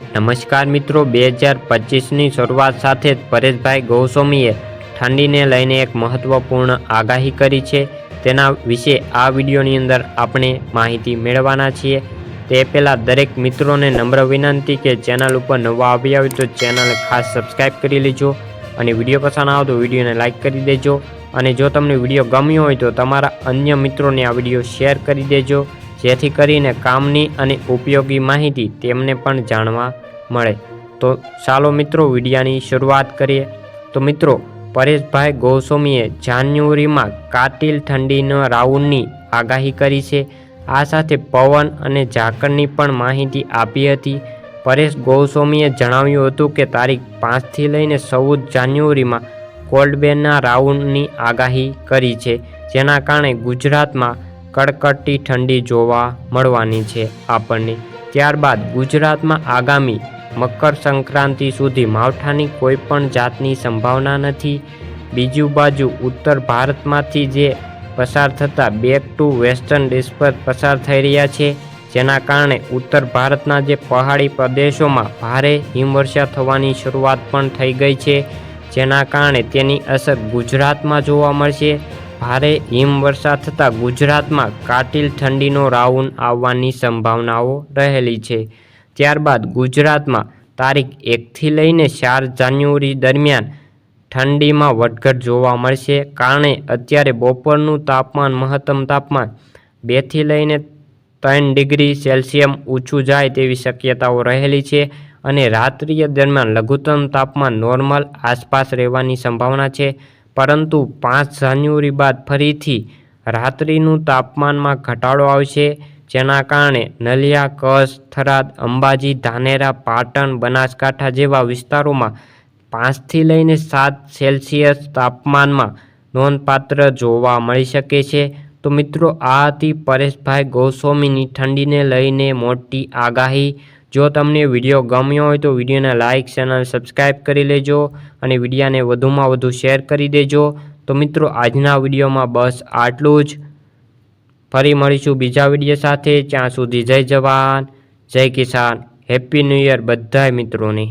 નમસ્કાર મિત્રો, બે હજાર પચીસની શરૂઆત સાથે જ પરેશભાઈ ગૌસ્વામીએ ઠંડીને લઈને એક મહત્વપૂર્ણ આગાહી કરી છે. તેના વિશે આ વિડીયોની અંદર આપણે માહિતી મેળવવાના છીએ. તે પહેલાં દરેક મિત્રોને નમ્ર વિનંતી કે ચેનલ ઉપર નવા આવ્યા હોય તો ચેનલ ખાસ સબસ્ક્રાઈબ કરી લેજો અને વીડિયો પસંદ આવે તો વિડીયોને લાઇક કરી દેજો. અને જો તમને વીડિયો ગમ્યો હોય તો તમારા અન્ય મિત્રોને આ વીડિયો શેર કરી દેજો. જેથી કરીને કામની અને ઉપયોગી માહિતી તેમને પણ જાણવા મળે. તો ચાલો મિત્રો વિડિયાની શરૂઆત કરીએ. તો મિત્રો, પરેશભાઈ ગોસ્વામીએ જાન્યુઆરીમાં કાતિલ ઠંડીના રાઉન્ડની આગાહી કરી છે. આ સાથે પવન અને ઝાકળની પણ માહિતી આપી હતી. પરેશ ગોસ્વામીએ જણાવ્યું હતું કે તારીખ પાંચથી લઈને ચૌદ જાન્યુઆરીમાં કોલ્ડ બેનના રાઉન્ડની આગાહી કરી છે. જેના કારણે ગુજરાતમાં કડકડતી ઠંડી જોવા મળવાની છે આપણને. ત્યારબાદ ગુજરાતમાં આગામી મકર સંક્રાંતિ સુધી માવઠાની કોઈ પણ જાતની સંભાવના નથી. બીજી બાજુ ઉત્તર ભારતમાંથી જે પસાર થતા બેક ટુ વેસ્ટર્ન ડિશ પર પસાર થઈ રહ્યા છે, જેના કારણે ઉત્તર ભારતના જે પહાડી પ્રદેશોમાં ભારે હિમવર્ષા થવાની શરૂઆત પણ થઈ ગઈ છે, જેના કારણે તેની અસર ગુજરાતમાં જોવા મળશે. ભારે હિમવર્ષા થતાં ગુજરાતમાં કાતિલ ઠંડીનો રાઉન્ડ આવવાની સંભાવનાઓ રહેલી છે. ત્યારબાદ ગુજરાતમાં તારીખ એકથી લઈને ચાર જાન્યુઆરી દરમિયાન ઠંડીમાં વધઘટ જોવા મળશે. કારણે અત્યારે બપોરનું તાપમાન, મહત્તમ તાપમાન બેથી લઈને ત્રણ ડિગ્રી સેલ્સિયમ ઊંચું જાય તેવી શક્યતાઓ રહેલી છે અને રાત્રિય દરમિયાન લઘુત્તમ તાપમાન નોર્મલ આસપાસ રહેવાની સંભાવના છે. પરંતુ પાંચ જાન્યુઆરી બાદ ફરીથી રાત્રિનું તાપમાનમાં ઘટાડો આવશે, જેના કારણે નલિયા, કચ્છ, થરાદ, અંબાજી, ધાનેરા, પાટણ, બનાસકાંઠા જેવા વિસ્તારોમાં પાંચથી લઈને સાત સેલ્સિયસ તાપમાનમાં નોંધપાત્ર જોવા મળી શકે છે. તો મિત્રો, આ હતી પરેશભાઈ ગોસ્વામીની ઠંડીને લઈને મોટી આગાહી. જો તમને વીડિયો ગમ્યો હોય તો વિડીયોને લાઇક ચેનલ સબસ્ક્રાઈબ કરી લેજો અને વિડીયાને વધુમાં વધુ શેર કરી દેજો. તો મિત્રો, આજના વિડીયોમાં બસ આટલું જ. ફરી મળીશું બીજા વીડિયો સાથે. ત્યાં સુધી જય જવાન, જય કિસાન હેપી ન્યૂ યર બધાય મિત્રોને.